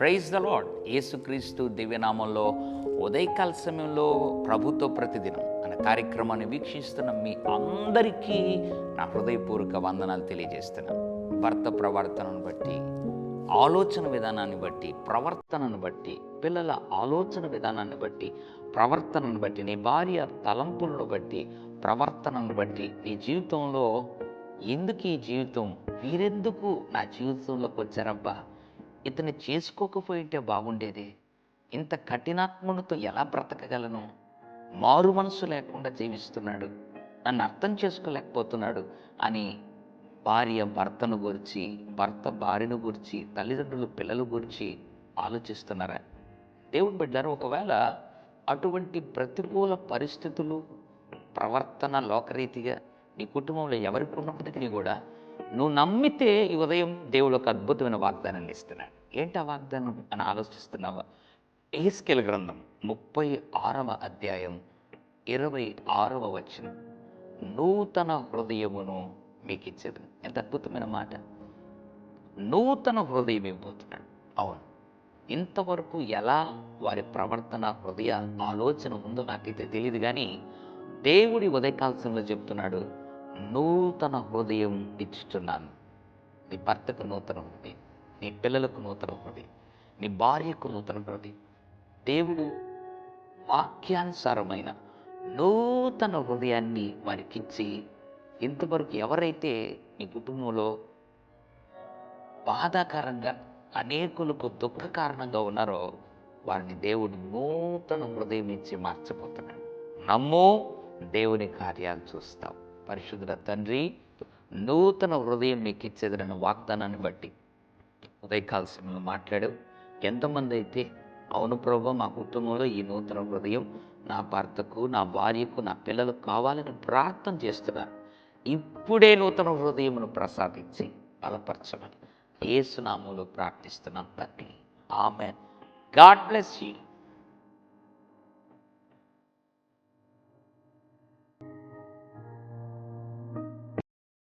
Praise the lord యేసుక్రీస్తు దివ్యనామంలో ఉదయకాల సమయంలో ప్రభుత్వ ప్రతిదినం అనే కార్యక్రమాన్ని వీక్షిస్తున్న మీ అందరికీ నా హృదయపూర్వక వందనాలు తెలియజేస్తున్నాను. భర్త ప్రవర్తనను బట్టి ఆలోచన విధానాన్ని బట్టి ప్రవర్తనను బట్టి పిల్లల ఆలోచన విధానాన్ని బట్టి ప్రవర్తనను బట్టి నీ భార్య తలంపులను బట్టి ప్రవర్తనను బట్టి నీ జీవితంలో ఎందుకు ఈ జీవితం? వీరెందుకు నా జీవితంలోకి వచ్చారబ్బా? ఇతన్ని చేసుకోకపోయింటే బాగుండేది. ఇంత కఠినాత్మలతో ఎలా బ్రతకగలను? మారు మనసు లేకుండా జీవిస్తున్నాడు. నన్ను అర్థం చేసుకోలేకపోతున్నాడు. అని భార్య భర్తను గురించి భర్త భార్యను గురించి తల్లిదండ్రులు పిల్లల గురించి ఆలోచిస్తున్నారా? దేవుడు బిడ్డారు ఒకవేళ అటువంటి ప్రతికూల పరిస్థితులు ప్రవర్తన లోకరీతిగా నీ కుటుంబంలో ఎవరికి ఉన్నప్పటికీ కూడా నువ్వు నమ్మితే ఈ ఉదయం దేవుడు ఒక అద్భుతమైన వాగ్దానాన్ని ఇస్తున్నాడు. ఏంటి ఆ వాగ్దానం అని ఆలోచిస్తున్నావా? ఏస్కెల్ గ్రంథం ముప్పై ఆరవ అధ్యాయం ఇరవై ఆరవ వచనం. నూతన హృదయమును మీకు ఇచ్చేది ఎంత అద్భుతమైన మాట. నూతన హృదయం ఇవ్వబోతున్నాడు. అవును. ఇంతవరకు ఎలా వారి ప్రవర్తన హృదయ ఆలోచన ఉందో నాకైతే తెలియదు కానీ దేవుడి ఉదయకాల్సంలో చెప్తున్నాడు నూతన హృదయం ఇచ్చుతున్నాను నీ భర్తకు నూతన హృదయం నీ పిల్లలకు నూతన హృదయం నీ భార్యకు నూతన హృదయం. దేవుడు వాక్యానుసారమైన నూతన హృదయాన్ని వారికిచ్చి ఇంతవరకు ఎవరైతే మీ కుటుంబంలో బాధాకరంగా అనేకులకు దుఃఖ కారణంగా ఉన్నారో వారిని దేవుడు నూతన హృదయం ఇచ్చి మార్చబోతున్నాడు. నమ్ము దేవుని కార్యాలు చూస్తావు. పరిశుద్ధ తండ్రి నూతన హృదయం మీకు ఇచ్చేదన్న వాగ్దానాన్ని బట్టి ఉదయకాల సమయంలో మాట్లాడు. ఎంతమంది అయితే అవును ప్రభు మా కుటుంబంలో ఈ నూతన హృదయం నా భర్తకు నా భార్యకు నా పిల్లలకు కావాలని ప్రార్థన చేస్తున్నారు. ఇప్పుడే నూతన హృదయమును ప్రసాదించి బలపరచమని ఏసునామంలో ప్రార్థిస్తున్నాం తండ్రి. ఆమె గాడ్ బ్లెస్ యూ.